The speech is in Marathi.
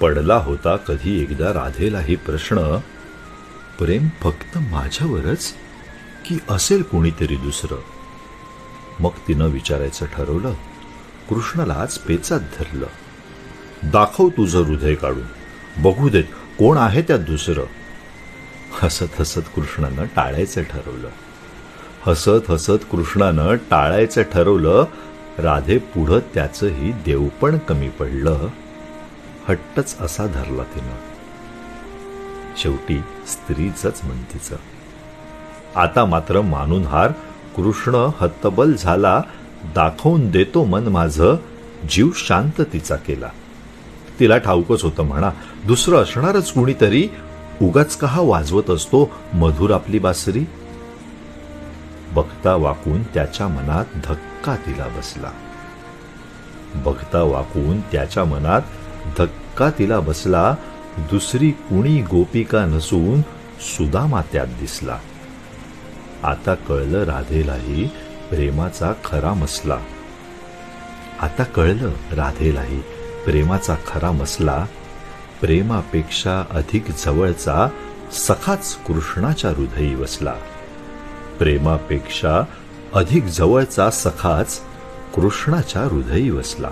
पडला होता कधी एकदा राधेलाही प्रश्न. प्रेम फक्त माझ्यावरच की असेल कोणीतरी दुसरं? मग तिनं विचारायचं ठरवलं. कृष्णालाच पेचात धरलं. दाखव तुझं हृदय काढून. बघू देत कोण आहे त्यात दुसरं? हसत हसत कृष्णानं टाळायचं ठरवलं. हसत हसत कृष्णानं टाळायचं ठरवलं. राधे पुढं त्याचंही देवपण कमी पडलं. हट्टच असा धरला तिनं. शेवटी स्त्रीचंच म्हणतीचं. आता मात्र मानून हार कृष्ण हत्तबल झाला दाखवून देतो मन माझं जीव शांत तिचा केला. तिला ठाऊकच होतं म्हणा दुसरं असणारच कुणीतरी उगाच का हा वाजवत असतो मधुर आपली बासरी? बघता वाकून त्याच्या मनात धक्का तिला बसला. बघता वाकून त्याच्या मनात धक्का तिला बसला दुसरी कुणी गोपिका नसून सुदामा त्यात दिसला. आता कळलं राधेलाही प्रेमाचा खरा मसला. आता कळलं राधेलाही प्रेमाचा खरा मसला. प्रेमापेक्षा अधिक जवळचा सखाच कृष्णाच्या हृदयी बसला. प्रेमापेक्षा अधिक जवळचा सखाच कृष्णाच्या हृदयी बसला.